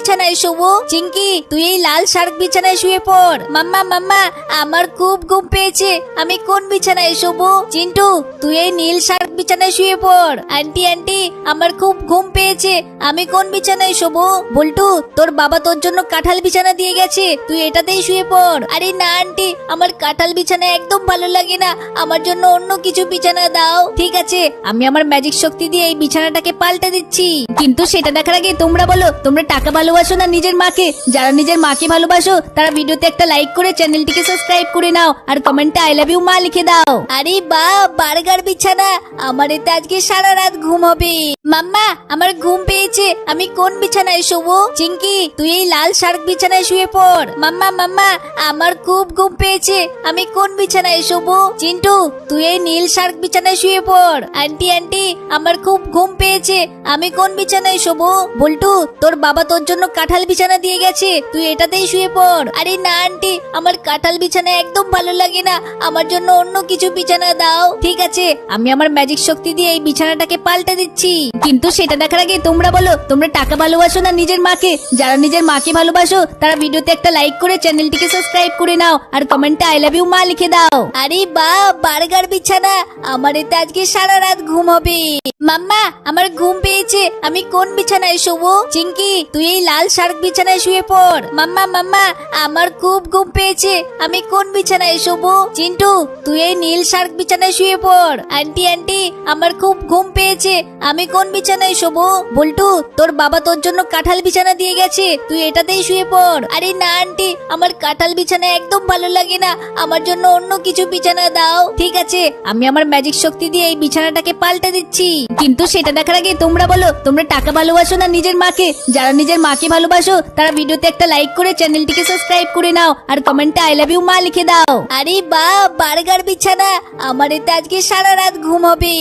বিছানায় শোবো। চিঙ্কি তুই এই লাল শার্ক বিছানায় শুয়ে পড়। মাম্মা মাম্মা, আমার খুব ঘুম পেয়েছে। আমি কোন বিছানায় শোবো? চিন্টু, তুই এই নীল শার্ক বিছানায় শুয়ে পড়। আন্টি আন্টি, আমার খুব ঘুম পেয়েছে। আমি কোন বিছানায় শোবো? বল্টু, তোর বাবা তোর জন্য কাঁঠাল বিছানা দিয়ে গেছে। তুই এটাতেই শুয়ে পড়। আরে না, আন্টি, আমার কাঁঠাল বিছানা একদম ভালো লাগে না। আমার জন্য অন্য কিছু বিছানা দাও। ঠিক আছে, আমি আমার ম্যাজিক শক্তি দিয়ে এই বিছানাটাকে পাল্টে দিচ্ছি। কিন্তু সেটা দেখার আগে তোমরা বলো, তোমরা টাকা ভালোবাসো না নিজের মাকে। যারা নিজের মাকে ভালোবাসো, তারা ভিডিওতে একটা লাইক করে চ্যানেলটিকে সাবস্ক্রাইব করে নাও। আর কমেন্টে আই লাভ ইউ মা লিখে দাও। আরে বা, বার্গার বিছানা। আমার এতে আজকে সারা রাত ঘুম হবে। মাম্মা, আমার ঘুম পেয়েছে। আমি কোন বিছানায় শোবো? চিঙ্কি তুই এই লাল শার্ক বিছানায় শুয়ে পড়। মাম্মা মাম্মা, আমার খুব ঘুম পেয়েছে। আমি কোন বিছানায় শোবো? চিন্টু, তুই এই নীল শার্ক বিছানায় শুয়ে পড়। আন্টি আন্টি, আমার খুব ঘুম পেয়েছে। আমি কোন বিছানায় শোবো? বল্টু, তোর বাবা তোর জন্য কাঁঠাল বিছানা দিয়ে গেছে। তুই এটাতেই শুয়ে পড়। আরে না, আন্টি, আমার কাঁঠাল বিছানা একদম ভালো লাগে না। আমার জন্য অন্য কিছু বিছানা দাও। ঠিক আছে, আমি আমার ম্যাজিক শক্তি দিয়ে এই বিছানাটাকে পাল্টে দিচ্ছি। কিন্তু সেটা দেখার আগে তোমরা বলো, তোমরা টাকা ভালোবাসো না নিজের মাকে? যারা নিজের মাকে ভালোবাসো, তারা ভিডিওতে একটা লাইক করে চ্যানেলটিকে সাবস্ক্রাইব করে নাও। আর কমেন্টে আই লাভ ইউ মা, লিখে দাও। আরে বা, বার্গার বিছানা। আমার এতে আজকে সারা রাত ঘুম হবে। মাম্মা, আমার ঘুম পেয়েছে। আমি কোন বিছানায় শোবো? চিঙ্কি তুই এই লাল শার্ক বিছানায় শুয়ে পড়। মাম্মা মাম্মা, আমার খুব ঘুম পেয়েছে। আমি কোন বিছানায় শোবো? চিন্টু, তুই এই নীল শার্ক বিছানায় শুয়ে পড়। আন্টি আন্টি, আমার খুব ঘুম পেয়েছে। আমি কোন বিছানায় শোবো? বল্টু, তোর বাবা তোর জন্য কাঁঠাল বিছানা দিয়ে গেছে। তুই এটাতেই শুয়ে পড়। আরে না, আন্টি, আমার কাঁঠাল বিছানা একদম ভালো লাগে না। আমার জন্য অন্য কিছু বিছানা দাও। ঠিক আছে, আমি আমার ম্যাজিক শক্তি দিয়ে এই বিছানাটাকে পাল্টে দিচ্ছি। কিন্তু সেটা দেখার আগে তোমরা বলো, তোমরা টাকা ভালোবাসো না নিজের মাকে? যারা নিজের মাকে ভালোবাসো, তারা ভিডিওতে একটা লাইক করে চ্যানেলটিকে সাবস্ক্রাইব করে নাও, আর কমেন্টে আই লাভ ইউ মা লিখে দাও। আরে বা, বার্গার বিছানা, আমার এতে আজকে সারা রাত ঘুম হবে।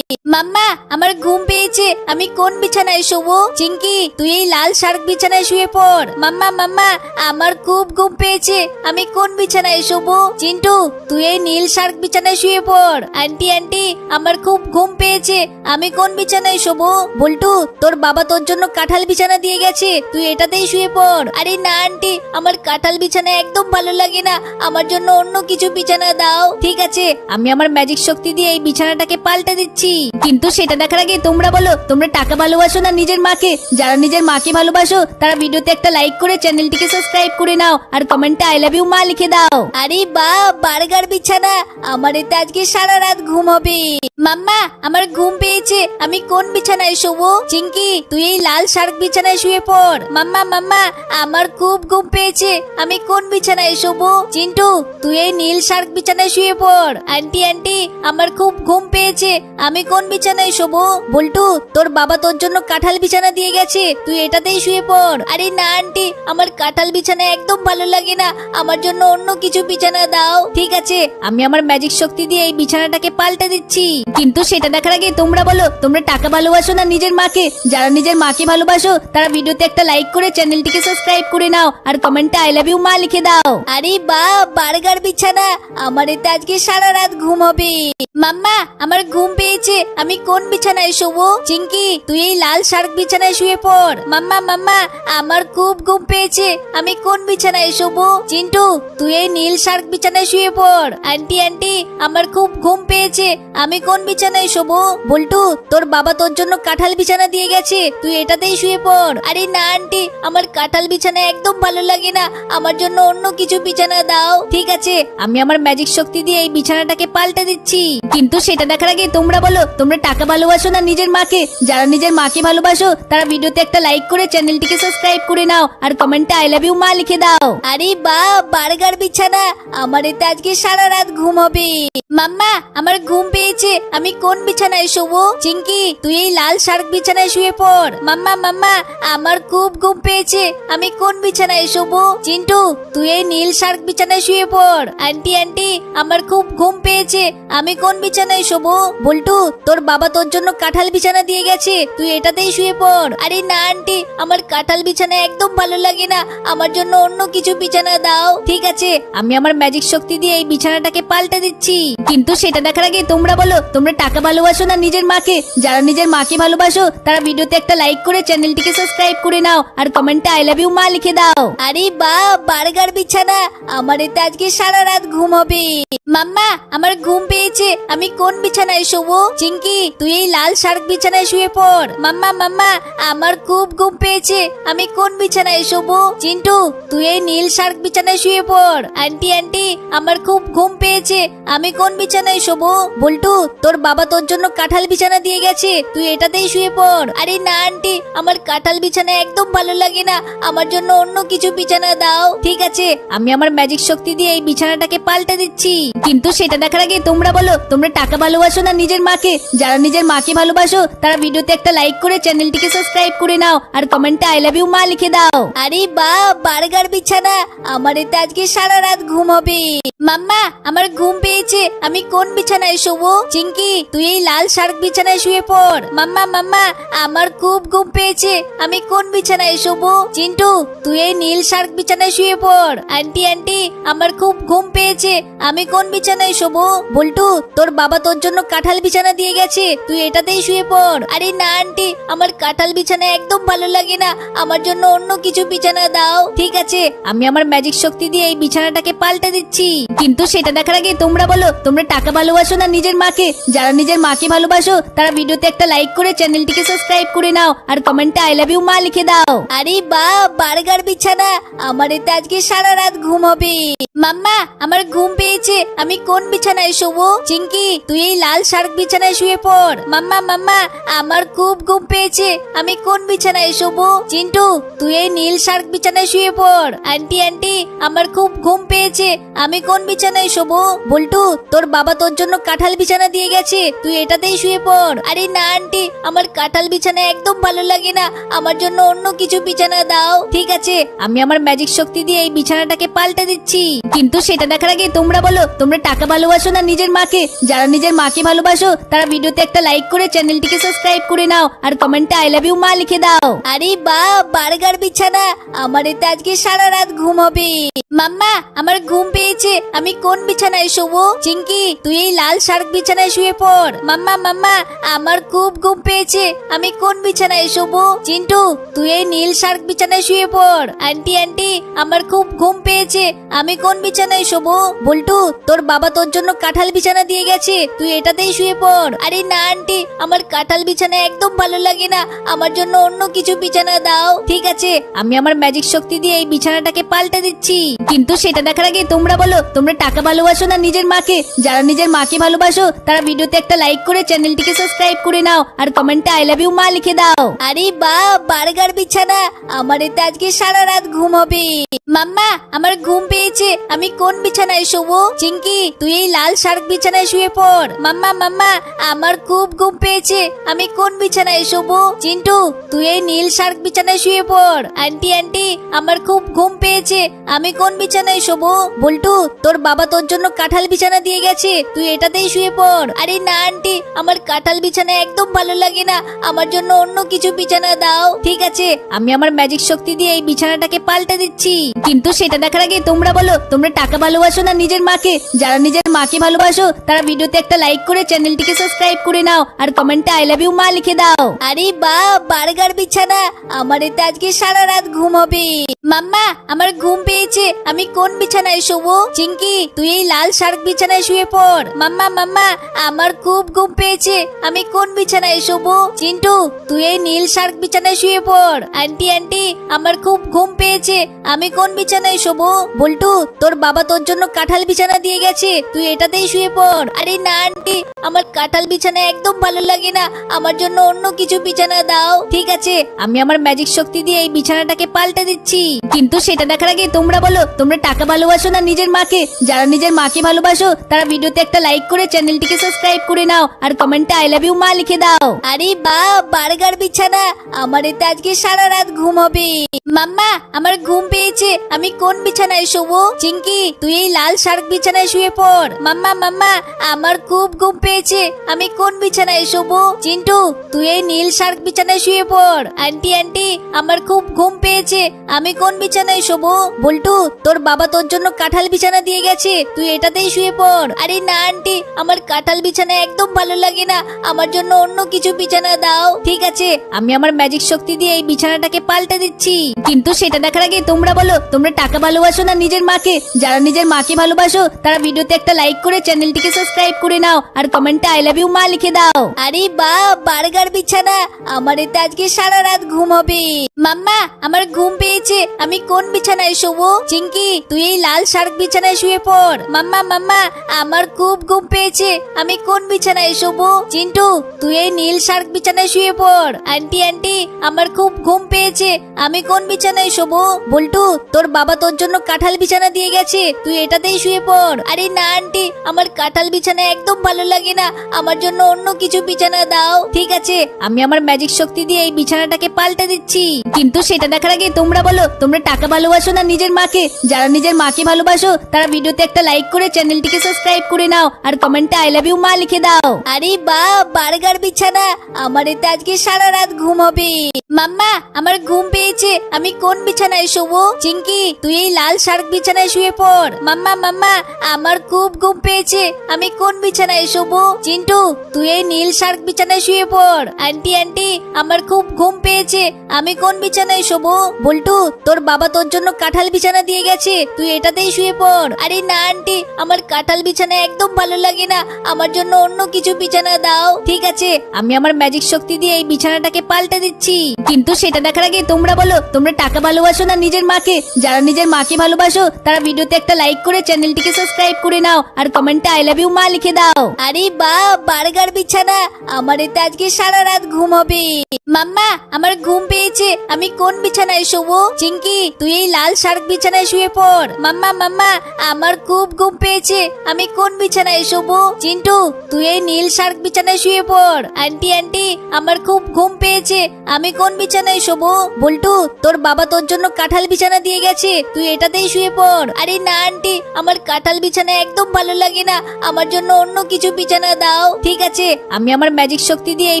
মাম্মা, আমার ঘুম পেয়েছে, আমি কোন বিছানায় শোবো? চিঙ্কি তুই এই লাল শার্ক বিছানায় শুয়ে পড়। মাম্মা মাম্মা, আমার খুব ঘুম পেয়েছে, আমি কোন বিছানায় শোবো? চিন্টু, তুই এই নীল শার্ক বিছানায় শুয়ে পড়। আন্টি আন্টি, আমার খুব ঘুম পেয়েছে, আমি কোন বিছানায় শোবো? বল্টু, তোর বাবা তোর জন্য কাঁঠাল বিছানা দিয়ে গেছে, তুই এটাতেই শুয়ে পড়। আরে না, আন্টি, আমার কাঁঠাল বিছানা একদম ভালো লাগে না। আমার জন্য অন্য কিছু বিছানা দাও। ঠিক আছে, আমি আমার ম্যাজিক শক্তি দিয়ে এই বিছানাটাকে পাল্টে দিচ্ছি। কিন্তু সেটা দেখার আগে তোমরা বলো, তোমরা টাকা ভালোবাসো না নিজের মাকে? যারা নিজের মাকে ভালোবাসো, তারা ভিডিওতে একটা লাইক করে চ্যানেলটিকে সাবস্ক্রাইব করে নাও। আর কমেন্টে আই লাভ ইউ মা লিখে দাও। আরে বা, বার্গার বিছানা! আমার এতে আজকে সারা রাত ঘুম হবে। মাম্মা, আমার ঘুম পেয়েছে। আমি কোন বিছানায় শোবো? চিঙ্কি তুই এই লাল শার্ক বিছানায় শুয়ে পড়। মাম্মা মাম্মা, আমার খুব ঘুম পেয়েছে। আমি কোন বিছানায় শোবো? চিন্টু, তুই এই নীল শার্ক বিছানায় শুয়ে পড়। আন্টি আন্টি, আমার খুব ঘুম পেয়েছে। আমি কোন বিছানায় শোবো? বল্টু, তোর বাবা তোর জন্য কাঁঠাল বিছানা দিয়ে গেছে। তুই এটাতেই শুয়ে পড়। আরে না, আন্টি, আমার কাঁঠাল বিছানা একদম ভালো লাগে না। আমার জন্য অন্য কিছু বিছানা দাও। ঠিক আছে, আমি আমার ম্যাজিক শক্তি দিয়ে এই বিছানাটাকে পাল্টে দিচ্ছি। কিন্তু সেটা দেখার আগে তোমরা বলো, তোমরা টাকা ভালোবাসো না নিজের মাকে? যারা নিজের মাকে ভালোবাসো, তারা ভিডিওতে একটা লাইক করে চ্যানেলটিকে সাবস্ক্রাইব করে নাও আর কমেন্টে আই লাভ ইউ মা লিখে দাও। আরে বা, বার্গার বিছানা। আমার এতে আজকে সারা রাত ঘুম হবে। মাম্মা, আমার ঘুম পেয়েছে। আমি কোন বিছানায় শোবো? চিঙ্কি তুই এই লাল শার্ক বিছানায় শুয়ে পড়। মাম্মা মাম্মা, আমার খুব ঘুম পেয়েছে। আমি কোন বিছানায় শোবো? চিন্টু, তুই এই নীল শার্ক বিছানায় শুয়ে পড়। আন্টি আন্টি, আমার খুব ঘুম পেয়েছে। আমি কোন বিছানায় শোবো? বল্টু, তোর বাবা তোর জন্য কাঁঠাল বিছানা দিয়ে গেছে। তুই এটাতেই শুয়ে পড়। আরে না, আন্টি আমার কাঁঠাল বিছানা একদম ভালো লাগে না। আমার জন্য অন্য কিছু বিছানা দাও। ঠিক আছে, আমি আমার ম্যাজিক শক্তি দিয়ে এই বিছানাটাকে পাল্টে দিচ্ছি। কিন্তু সেটা দেখার আগে তোমরা বলো, তোমরা টাকা ভালোবাসো না নিজের মাকে? যারা নিজের মাকে ভালোবাসো, তারা ভিডিওতে একটা লাইক করে চ্যানেলটিকে সাবস্ক্রাইব করে নাও। আর কমেন্টে আই লাভ ইউ মা, লিখে দাও। আরে বা, বার্গার বিছানা! আমার এতে আজকে সারা রাত ঘুম হবে। মাম্মা, আমার ঘুম পেয়েছে। আমি কোন বিছানায় শোবো? চিঙ্কি তুই এই লাল শার্ক বিছানায় শুয়ে পড়। মাম্মা মাম্মা, আমার খুব ঘুম পেয়েছে। আমি কোন বিছানায় শোবো? চিন্টু, তুই এই নীল শার্ক বিছানায় শুয়ে পড়। আন্টি আন্টি, আমার খুব ঘুম পেয়েছে। আমি কোন বিছানায় শোবো? বল্টু, তোর বাবা তোর জন্য কাঁঠাল বিছানা দিয়ে গেছে। তুই এটাতেই শুয়ে পড়। আরে না, আন্টি, আমার কাঁঠাল বিছানা একদম ভালো লাগে না। আমার জন্য অন্য কিছু বিছানা দাও। ঠিক আছে, আমি আমার ম্যাজিক শক্তি দিয়ে এই বিছানাটাকে পাল্টে দিচ্ছি। কিন্তু সেটা দেখার আগে তোমরা বলো, তোমরা টাকা ভালোবাসো না নিজের মাকে? যারা নিজের মাকে ভালোবাসো, তারা ভিডিওতে একটা লাইক করে চ্যানেলটিকে সাবস্ক্রাইব করে নাও। আর কমেন্টে আই লাভ ইউ মা লিখে দাও। আরে বা, বার্গার বিছানা। আমার এতে আজকে সারা রাত ঘুম হবে। মাম্মা, আমার ঘুম পেয়েছে। আমি কোন বিছানায় শোবো? চিঙ্কি তুই এই লাল শার্ক বিছানায় শুয়ে পড়। মাম্মা মাম্মা, আমার খুব ঘুম পেয়েছে। আমি কোন বিছানায় শোবো? চিন্টু, তুই এই নীল শার্ক বিছানায় শুয়ে পড়। আন্টি আন্টি, আমার খুব ঘুম পেয়েছে। আমি কোন বিছানায় শোবো? বল্টু, তোর বাবা তোর জন্য কাঁঠাল বিছানা দিয়ে গেছে। তুই এটাতেই শুয়ে পড়। আরে না, আন্টি, আমার কাঁঠাল বিছানা একদম ভালো লাগে না। আমার জন্য অন্য কিছু বিছানা দাও। ঠিক আছে, আমি আমার ম্যাজিক শক্তি দিয়ে এই বিছানাটাকে পাল্টে দিচ্ছি। কিন্তু সেটা দেখার আগে তোমরা বলো, তোমরা টাকা ভালোবাসো না নিজের মাকে? যারা নিজের মাকে ভালোবাসো, তারা ভিডিওতে একটা লাইক করে চ্যানেলটিকে সাবস্ক্রাইব করে নাও। আর কমেন্টে আই লাভ ইউ মা লিখে দাও। আরে বা, বার্গার বিছানা। আমার এতে আজকে সারা রাত ঘুম হবে। মাম্মা, আমার ঘুম পেয়েছে। আমি কোন বিছানায় শোবো? চিঙ্কি তুই এই লাল শার্ক বিছানায় শুয়ে পড়। মাম্মা মাম্মা, আমার খুব ঘুম পেয়েছে। আমি কোন বিছানায় শোবো চিন্টু, তুই এই নীল শার্ক বিছানায় শুয়ে পড়। আন্টি আন্টি, আমার খুব ঘুম পেয়েছে। আমি কোন বিছানায় শোবো? বল্টু, তোর বাবা তোর জন্য কাঁঠাল বিছানা দিয়ে গেছে। তুই এটাতেই শুয়ে পড়। আরে না, আন্টি, আমার কাঁঠাল বিছানা একদম ভালো লাগে না। আমার জন্য অন্য কিছু বিছানা দাও। ঠিক আছে, আমি আমার ম্যাজিক শক্তি দিয়ে এই বিছানাটাকে পাল্টে দিচ্ছি। কিন্তু সেটা দেখার আগে তোমরা বলো, তোমরা টাকা ভালোবাসো না নিজের মাকে? যারা নিজের মাকে ভালোবাসো, তারা ভিডিওতে একটা লাইক করে চ্যানেলটিকে সাবস্ক্রাইব করে নাও। আর কমেন্টে আই লাভ ইউ মা লিখে দাও। আরে বা, বার্গার বিছানা। আমার এতে আজকে সারা রাত ঘুম হবে। মাম্মা, আমার ঘুম পেয়েছে। আমি কোন বিছানায় শোবো? চিঙ্কি তুই এই লাল শার্ক বিছানায় শুয়ে পড়। মাম্মা মাম্মা, আমার খুব ঘুম পেয়েছে। আমি কোন বিছানায় শোবো? চিন্টু, তুই এই নীল শার্ক বিছানায় শুয়ে পড়। আন্টি আন্টি, আমার খুব ঘুম পেয়েছে। আমি কোন বিছানায় শোবো? বল্টু, তোর বাবা তোর জন্য কাঁঠাল বিছানা দিয়ে গেছে। তুই এটাতেই শুয়ে পড়। আরে না, আন্টি, আমার কাঁঠাল বিছানা একদম ভালো লাগে না। আমার জন্য অন্য কিছু বিছানা দাও। ঠিক আছে, আমি আমার ম্যাজিক শক্তি দিয়ে এই বিছানাটাকে পাল্টে দিচ্ছি। কিন্তু সেটা দেখার আগে তোমরা বলো, তোমরা টাকা ভালোবাসো না নিজের মাকে? যারা নিজের মাকে ভালোবাসো, তারা ভিডিওতে একটা লাইক করে চ্যানেলটিকে সাবস্ক্রাইব করে নাও, আর কমেন্টে আই লাভ ইউ মা লিখে দাও। আরে বা, বার্গার বিছানা! আমার এতে আজকে সারা রাত ঘুম হবে। মাম্মা, আমার ঘুম পেয়েছে। আমি কোন বিছানায় শোবো? চিঙ্কি তুই এই লাল শার্ক বিছানায় শুয়ে পড়। মাম্মা মাম্মা, আমার খুব ঘুম পেয়েছে। আমি কোন বিছানায় শোবো? চিন্টু, তুই এই নীল শার্ক বিছানায় শুয়ে পড়। আন্টি আন্টি, আমার খুব ঘুম পেয়েছে। আমি কোন বিছানায় শোবো? বল্টু, তোর বাবা তোর জন্য কাঁঠাল বিছানা দিয়ে গেছে। তুই এটাতেই শুয়ে পড়। আরে না, আন্টি, আমার কাঁঠাল বিছানা একদম ভালো লাগে না। আমার জন্য অন্য কিছু বিছানা দাও। ঠিক আছে, আমি আমার ম্যাজিক শক্তি দিয়ে এই বিছানাটাকে পাল্টে দিচ্ছি। কিন্তু সেটা দেখার আগে তোমরা বলো, তোমরা টাকা ভালোবাসো না নিজের মাকে? যারা নিজের মাকে ভালোবাসো, তারা ভিডিওতে একটা লাইক করে চ্যানেলটিকে সাবস্ক্রাইব করে নাও। আর কমেন্টে আই লাভ ইউ মা লিখে দাও। আরে বা বার্গার বিছানা। আমার এতে আজকে সারা রাত ঘুম হবে। মাম্মা, আমার ঘুম পেয়েছে। আমি কোন বিছানায় শোবো? চিঙ্কি তুই এই লাল শার্ক বিছানায় শুয়ে পড়। মাম্মা মাম্মা, আমার খুব ঘুম পেয়েছে। আমি কোন বিছানায় শোবো? চিন্টু, তুই এই নীল শার্ক বিছানায় শুয়ে পড়। আন্টি আন্টি, আমার খুব ঘুম পেয়েছে। আমি কোন বিছানায় শোবো? বল্টু, তোর বাবা তোর জন্য কাঁঠাল বিছানা দিয়ে গেছে। তুই এটাতেই শুয়ে পড়। আরে না, আন্টি, আমার কাঁঠাল বিছানা একদম ভালো লাগে না। আমার জন্য অন্য কিছু বিছানা দাও। ঠিক আছে আমি আমার ম্যাজিক শক্তি দিয়ে এই বিছানাটাকে পাল্টে দিচ্ছি। কিন্তু সেটা দেখার আগে তোমরা বলো, তোমরা টাকা ভালোবাসো না নিজের মাকে? যারা নিজের মাকে ভালোবাসো, তারা ভিডিওতে একটা লাইক করে চ্যানেলটিকে সাবস্ক্রাইব করে নাও, আর কমেন্টে আই লাভ ইউ মা লিখে দাও। আরে বা, বার্গার বিছানা! আমার এতে আজকে সারা রাত ঘুম হবে। মাম্মা, আমার ঘুম পেয়েছে। আমি কোন বিছানায় শোবো? চিঙ্কি তুই এই লাল শার্ক বিছানায় শুয়ে পড়। মাম্মা মাম্মা, আমার খুব ঘুম পেয়েছে। আমি কোন বিছানায় শোবো? চিন্টু, তুই এই নীল শার্ক বিছানায় শুয়ে পড়। আন্টি আন্টি, আমার খুব ঘুম পেয়েছে। আমি কোন বিছানায় শোবো? বল্টু, তোর বাবা তোর জন্য কাঁঠাল বিছানা দিয়ে গেছে। তুই এটাতেই শুয়ে পড়। আরে না, আন্টি, আমার কাঁঠাল বিছানা একদম ভালো লাগে না। আমার জন্য অন্য কিছু বিছানা দাও। ঠিক আছে, আমি আমার ম্যাজিক শক্তি দিয়ে এই বিছানাটাকে পাল্টে দিচ্ছি। কিন্তু সেটা দেখার আগে তোমরা বলো, তোমরা টাকা ভালোবাসো না নিজের মাকে? যারা নিজের মাকে ভালোবাসো, তারা ভিডিওতে একটা লাইক করে চ্যানেলটিকে সাবস্ক্রাইব করে নাও। আর কমেন্টে আই লাভ ইউ মা লিখে দাও। আরে বা বার্গার বিছানা। আমার এতে আজকে সারা রাত ঘুম হবে মাম্মা, আমার ঘুম পেয়েছে। আমি কোন বিছানায় শোবো? চিঙ্কি তুই এই লাল শার্ক বিছানায় শুয়ে পড়। মাম্মা মাম্মা, আমার খুব ঘুম পেয়েছে। আমি কোন বিছানায় শোবো? চিন্টু, তুই এই নীল শার্ক বিছানায় শুয়ে পড়। আন্টি আন্টি, আমার খুব ঘুম পেয়েছে। আমি কোন বিছানায় শোবো? বল্টু, তোর বাবা তোর জন্য কাঁঠাল বিছানা দিয়ে গেছে। তুই এটাতেই শুয়ে পড়। আরে না, আন্টি, আমার কাঁঠাল বিছানা একদম ভালো লাগে না। আমার জন্য অন্য কিছু বিছানা দাও। ঠিক আছে, আমি আমার ম্যাজিক শক্তি দিয়ে এই বিছানাটাকে পাল্টে দিচ্ছি। কিন্তু সেটা দেখার আগে তোমরা বলো, তোমরা টাকা ভালোবাসো না নিজের মাকে? যারা নিজের মাকে ভালোবাসো, তারা ভিডিওতে একটা লাইক করে চ্যানেলটিকে সাবস্ক্রাইব করে নাও, আর কমেন্টে আই লাভ ইউ মা লিখে দাও। আরে বা, বার্গার বিছানা! আমার এতে আজকে সারা রাত ঘুম হবে। মাম্মা, আমার ঘুম পেয়েছে। আমি কোন বিছানায় শোবো? চিঙ্কি তুই এই লাল শার্ক বিছানায় শুয়ে পড়। মাম্মা মাম্মা, আমার খুব ঘুম পেয়েছে। আমি কোন বিছানায় শোবো? চিন্টু, তুই এই নীল শার্ক বিছানায় শুয়ে পড়। আন্টি আন্টি, আমার খুব ঘুম পেয়েছে। আমি কোন বিছানায় শোবো। বল্টু, তোর বাবা তোর জন্য কাঁঠাল বিছানা দিয়ে গেছে। তুই এটাতেই শুয়ে পড়। আরে না, আন্টি, আমার কাঁঠাল বিছানা একদম ভালো লাগে না। আমার জন্য অন্য কিছু বিছানা দাও। ঠিক আছে, আমি আমার ম্যাজিক শক্তি দিয়ে এই বিছানাটাকে পাল্টে দিচ্ছি। কিন্তু সেটা দেখার আগে তোমরা বলো, তোমরা টাকা ভালোবাসো না নিজের মাকে? যারা নিজের মাকে ভালোবাসো, তারা ভিডিওতে একটা লাইক করে চ্যানেলটিকে সাবস্ক্রাইব করে নাও। আর কমেন্টে আই লাভ ইউ মা লিখে দাও। আরে বা, বার্গার বিছানা। আমার এতে আজকে সারা রাত ঘুম হবে। মাম্মা, আমার ঘুম পেয়েছে। আমি কোন বিছানায় শোবো? চিঙ্কি তুই এই লাল শার্ক বিছানায় শুয়ে পড়। মাম্মা মাম্মা, আমার খুব ঘুম পেয়েছে। আমি কোন বিছানায় শোবো? চিন্টু, তুই এই নীল শার্ক বিছানায় শুয়ে পড়। আন্টি আন্টি, আমার খুব ঘুম পেয়েছে। আমি কোন বিছানায় শোবো? বল্টু, তোর বাবা তোর জন্য কাঁঠাল বিছানা দিয়ে গেছে। তুই এটাতেই শুয়ে পড়। আরে না, আন্টি, আমার কাঁঠাল বিছানা একদম ভালো লাগে না। আমার জন্য অন্য কিছু বিছানা দাও। ঠিক আছে, আমি আমার ম্যাজিক শক্তি দিয়ে এই বিছানাটাকে পাল্টে দিচ্ছি। কিন্তু সেটা দেখার আগে তোমরা বলো, তোমরা টাকা ভালোবাসো না নিজের মাকে? যারা নিজের মাকে ভালোবাসো, তারা ভিডিওতে একটা লাইক করে চ্যানেলটিকে সাবস্ক্রাইব করে নাও। আর কমেন্টে আই লাভ ইউ মা, লিখে দাও। আরে বা, বার্গার বিছানা। আমার এতে আজকে সারা রাত ঘুম হবে। মাম্মা, আমার ঘুম পেয়েছে। আমি কোন বিছানায় শোবো? চিঙ্কি তুই এই লাল শার্ক বিছানায় শুয়ে পড়। মাম্মা মাম্মা, আমার খুব ঘুম পেয়েছে। আমি কোন বিছানায় শোবো? চিন্টু, তুই এই নীল শার্ক বিছানায় শুয়ে পড়। আন্টি আন্টি, আমার খুব ঘুম পেয়েছে। আমি কোন বিছানায় শোবো? বল্টু, তোর বাবা তোর জন্য কাঁঠাল বিছানা দিয়ে গেছে। তুই এটাতেই শুয়ে পড়। আরে না, আন্টি, আমার কাঁঠাল বিছানা একদম ভালো লাগে না। আমার জন্য অন্য কিছু বিছানা দাও। ঠিক আছে, আমি আমার ম্যাজিক শক্তি দিয়ে এই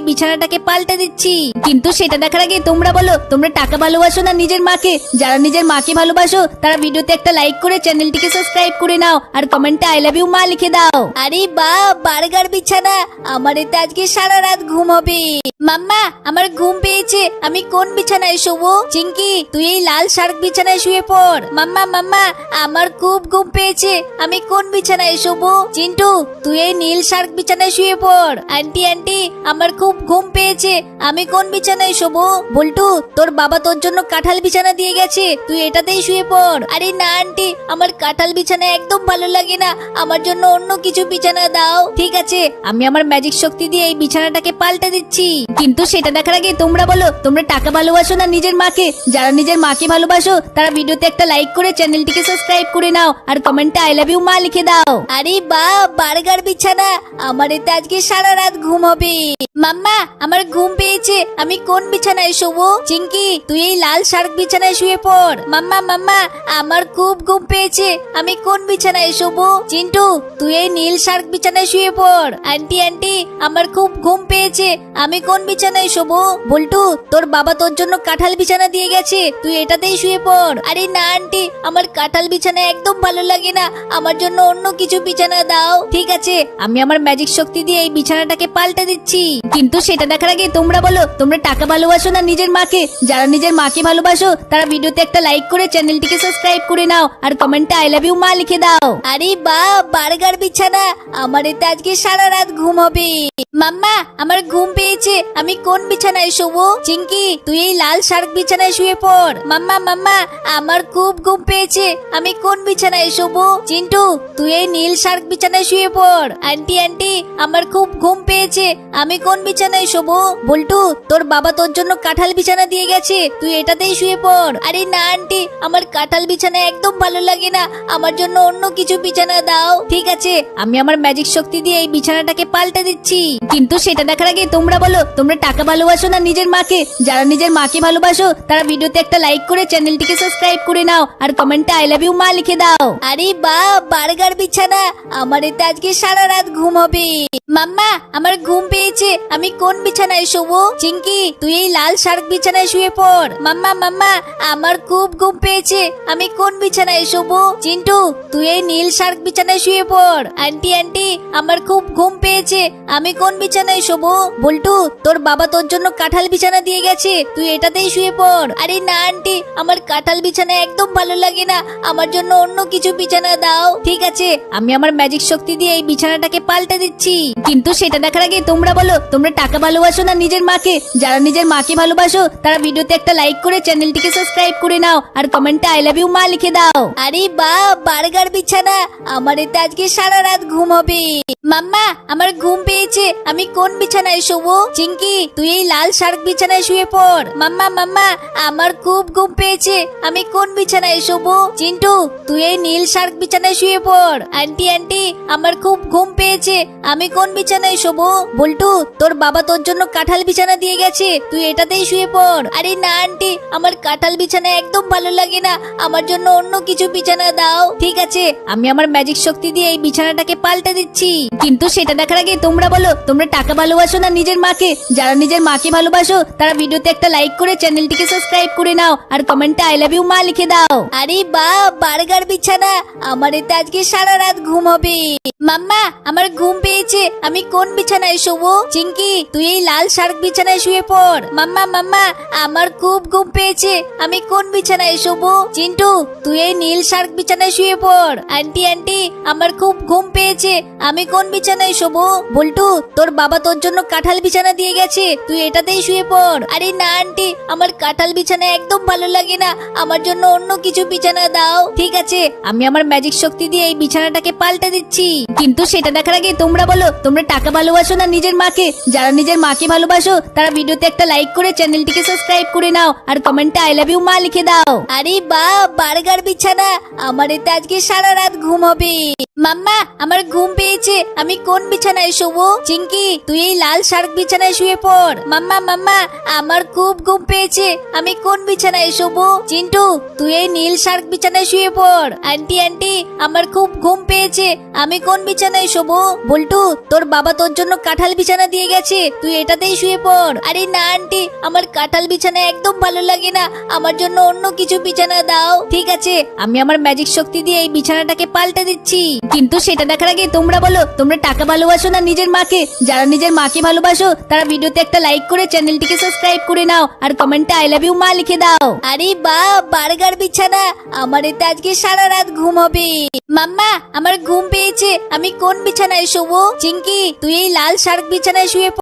বিছানাটাকে পাল্টে দিচ্ছি। কিন্তু সেটা দেখার আগে তোমরা বলো, তোমরা টাকা ভালোবাসো না নিজের মাকে? যারা নিজের মাকে ভালোবাসো, তারা ভিডিওতে একটা লাইক করে চ্যানেলটিকে সাবস্ক্রাইব করে নাও। আর কমেন্টে আই লাভ ইউ মা লিখে দাও। আরে বা, বার্গার বিছানা। আমার এতে আজকে সারা রাত ঘুম হবে। মাম্মা, আমার ঘুম পেয়েছে। আমি কোন বিছানায় শোবো? চিঙ্কি তুই এই লাল শার্ক বিছানায় শুয়ে পড়। মাম্মা মাম্মা, আমার খুব ঘুম পেয়েছে। আমি কোন বিছানায় শোবো? চিন্টু, তুই এই নীল শার্ক বিছানায় শুয়ে পড়। আন্টি আন্টি, আমার খুব ঘুম পেয়েছে। আমি কোন বিছানায় শোবো? বল্টু, তোর বাবা তোর জন্য কাঁঠাল বিছানা দিয়ে গেছে। তুই এটাতেই শুয়ে পড়। আরে না, আন্টি, আমার কাঁঠাল বিছানা একদম ভালো লাগে না। আমার জন্য অন্য কিছু বিছানা দাও। ঠিক আছে, আমি আমার ম্যাজিক শক্তি দিয়ে এই বিছানাটাকে পাল্টে দিচ্ছি। কিন্তু সেটা দেখার আগে তোমরা বলো, তোমরা টাকা ভালোবাসো না নিজের মাকে? যারা নিজের মাকে ভালোবাসো, তারা ভিডিওতে একটা লাইক করে চ্যানেলটিকে সাবস্ক্রাইব করে নাও। আর কমেন্টে আই লাভ ইউ মা লিখে দাও। আরে বা, বার্গার বিছানা। আমার এতে আজকে সারা রাত ঘুম হবে। মাম্মা, আমার ঘুম পেয়েছে। আমি কোন বিছানায় শোবো? চিঙ্কি তুই এই লাল শার্ক বিছানায় শুয়ে পড়। মাম্মা মাম্মা, আমার খুব ঘুম পেয়েছে। আমি কোন বিছানায় শোবো? চিন্টু, তুই এই নীল শার্ক বিছানায় শুয়ে পড়। আন্টি আন্টি, আমার খুব ঘুম পেয়েছে। আমি কোন বিছানায় শোবো? বল্টু, তোর বাবা তোর জন্য কাঁঠাল বিছানা দিয়ে গেছে। তুই এটাতেই শুয়ে পড়। আরে না, আন্টি, আমার কাঁঠাল বিছানা একদম ভালো লাগে না। আমার জন্য অন্য কিছু বিছানা দাও। ঠিক আছে, আমি আমার ম্যাজিক শক্তি দিয়ে এই বিছানাটাকে পাল্টে দিচ্ছি। কিন্তু সেটা দেখার আগে তোমরা বলো, তোমরা টাকা ভালোবাসো না নিজের মাকে? যারা নিজের মাকে ভালোবাসো, তারা ভিডিওতে একটা লাইক করে চ্যানেলটিকে সাবস্ক্রাইব করে নাও। আর কমেন্টে আই লাভ ইউ মা লিখে দাও। আরে বা, বার্গার বিছানা! আমার এতে আজকে সারা রাত ঘুম হবে। মাম্মা, আমার ঘুম পেয়েছে। আমি কোন বিছানায় শোবো? চিঙ্কি তুই এই লাল শার্ক বিছানায় শুয়ে পড় মাম্মা মাম্মা, আমার খুব ঘুম পেয়েছে। আমি কোন বিছানায় শোবো? চিন্টু, তুই এই নীল শার্ক বিছানায় শুয়ে পড়। আন্টি আন্টি, আমার খুব ঘুম পেয়েছে। আমি কোন বিছানায় শোবো? বল্টু, তোর বাবা তোর জন্য কাঁঠাল বিছানা দিয়ে গেছে। তুই এটাতেই শুয়ে পড়। আরে না, আন্টি, আমার কাঁঠাল বিছানা একদম ভালো লাগে না। আমার জন্য অন্য কিছু বিছানা দাও। ঠিক আছে, আমি আমার ম্যাজিক শক্তি দিয়ে এই বিছানাটাকে পাল্টে দিচ্ছি। কিন্তু সেটা দেখার আগে তোমরা বলো, তোমরা টাকা ভালোবাসো না নিজের মাকে? যারা নিজের মাকে ভালোবাসো, তারা ভিডিওতে একটা লাইক করে চ্যানেলটিকে সাবস্ক্রাইব করে নাও আর কমেন্টে আই লাভ ইউ মা, লিখে দাও। আরে বা, বার্গার বিছানা। আমার এতে আজকে সারা রাত ঘুম হবে। মাম্মা, আমার ঘুম পেয়েছে। আমি কোন বিছানায় শোবো? চিঙ্কি তুই এই লাল শার্ক বিছানায় শুয়ে পড়। মাম্মা মাম্মা, আমার খুব ঘুম পেয়েছে। আমি কোন বিছানায় শোবো? চিন্টু, তুই এই নীল শার্ক বিছানায় শুয়ে পড়। আন্টি আন্টি, আমার খুব ঘুম পেয়েছে। আমি কোন বিছানায় শোবো। বল্টু, তোর বাবা তোর জন্য কাঁঠাল বিছানা দিয়ে গেছে। তুই এটাতেই শুয়ে পড়। আরে না, আন্টি, আমার কাঁঠাল বিছানা একদম ভালো লাগে না। আমার জন্য অন্য কিছু বিছানা দাও। ঠিক আছে, আমি আমার ম্যাজিক শক্তি দিয়ে এই বিছানাটাকে পাল্টে দিচ্ছি। কিন্তু সেটা দেখার আগে তোমরা বলো, তোমরা টাকা ভালোবাসো না নিজের মাকে? যারা নিজের মাকে ভালোবাসো, তারা ভিডিওতে একটা লাইক করে চ্যানেলটিকে সাবস্ক্রাইব করে নাও। আর কমেন্টে আই লাভ ইউ মা লিখে দাও। আরে বা, বার্গার বিছানা। আমার এতে আজকে সারা রাত ঘুম হবে। মাম্মা, আমার ঘুম পেয়েছে। আমি কোন বিছানায় শোবো? চিঙ্কি তুই এই লাল শার্ক বিছানায় শুয়ে পড়। মাম্মা মাম্মা, আমার খুব ঘুম পেয়েছে। আমি কোন বিছানায় শোবো? চিন্টু, তুই এই নীল শার্ক বিছানায় শুয়ে পড়। আন্টি আন্টি, আমার খুব ঘুম পেয়েছে। আমি কোন বিছানায় শোবো? বল্টু, তোর বাবা তোর জন্য কাঁঠাল বিছানা দিয়ে গেছে। তুই এটাতেই শুয়ে পড়। আরে না, আন্টি, আমার কাঁঠাল বিছানা একদম ভালো লাগে না। আমার জন্য অন্য কিছু বিছানা দাও। ঠিক আছে, আমি আমার ম্যাজিক শক্তি দিয়ে এই বিছানাটাকে পাল্টে দিচ্ছি। কিন্তু সেটা দেখার আগে তোমরা বলো, তোমরা টাকা ভালোবাসো না নিজের মাকে? যারা নিজের মাকে ভালোবাসো, তারা ভিডিওতে একটা লাইক করে চ্যানেলটিকে সাবস্ক্রাইব করে নাও আর কমেন্টে আই লাভ ইউ মা, লিখে দাও। আরে বা, বার্গার বিছানা। আমার এতে আজকে সারা রাত ঘুম হবে। মাম্মা, আমার ঘুম পেয়েছে। আমি কোন বিছানায় শোবো? চিঙ্কি তুই এই লাল শার্ক বিছানায় শুয়ে পড়। মাম্মা মাম্মা, আমার খুব ঘুম পেয়েছে। আমি কোন বিছানায় শোবো? চিন্টু, তুই এই নীল শার্ক বিছানায় শুয়ে পড়। আন্টি আন্টি, আমার খুব ঘুম পেয়েছে। আমি কোন বিছানায় শোবো? বল্টু, তোর বাবা তোর জন্য কাঁঠাল বিছানা দিয়ে গেছে। তুই এটাতেই শুয়ে পড়। আরে না, আন্টি, আমার কাঁঠাল বিছানা একদম ভালো লাগে না। আমার জন্য অন্য কিছু বিছানা দাও। ঠিক আছে, আমি আমার ম্যাজিক শক্তি দিয়ে এই বিছানাটাকে পাল্টে দিচ্ছি। কিন্তু সেটা দেখার আগে তোমরা বলো, তোমরা টাকা ভালোবাসো না নিজের মাকে? যারা নিজের মাকে ভালোবাসো, তারা ভিডিওতে একটা লাইক করে চ্যানেলটিকে সাবস্ক্রাইব করে নাও। আর কমেন্টে আই লাভ ইউ মা লিখে দাও। আরে বা বার্গার বিছানা! আমার এতে আজকে সারা রাত ঘুম হবে মাম্মা, আমার ঘুম পেয়েছে। আমি কোন বিছানায় শোবো? চিঙ্কি তুই এই লাল শার্ক বিছানায় শুয়ে পড়। মাম্মা মাম্মা, আমার খুব ঘুম পেয়েছে। আমি কোন বিছানায় শোবো? চিন্টু, তুই এই নীল শার্ক বিছানায় শুয়ে পড়। আন্টি আন্টি, আমার খুব ঘুম পেয়েছে। আমি কোন বিছানায় শোবো? বল্টু, তোর বাবা তোর জন্য কাঁঠাল বিছানা দিয়ে গেছে। তুই এটাতেই শুয়ে পড়। আরে না, আন্টি, আমার কাঁঠাল বিছানা একদম ভালো লাগে না। আমার জন্য অন্য কিছু বিছানা দাও। ঠিক আছে, আমি আমার ম্যাজিক শক্তি দিয়ে এই বিছানাটাকে পাল্টে দিচ্ছি। কিন্তু সেটা দেখার আগে তোমরা বলো, তোমরা টাকা ভালোবাসো না নিজের মাকে? যারা নিজের মাকে ভালোবাসো, তারা ভিডিওতে একটা লাইক করে চ্যানেলটিকে সাবস্ক্রাইব করে নাও আর কমেন্টে আই লাভ ইউ মা লিখে দাও। আরে বা, বার্গার বিছানা। আমার এতে আজকে সারা রাত ঘুম হবে। মাম্মা, আমার ঘুম পেয়েছে। আমি কোন বিছানায় শুবো? চিঙ্কি তুই এই লাল শার্ক বিছানায় শুয়ে।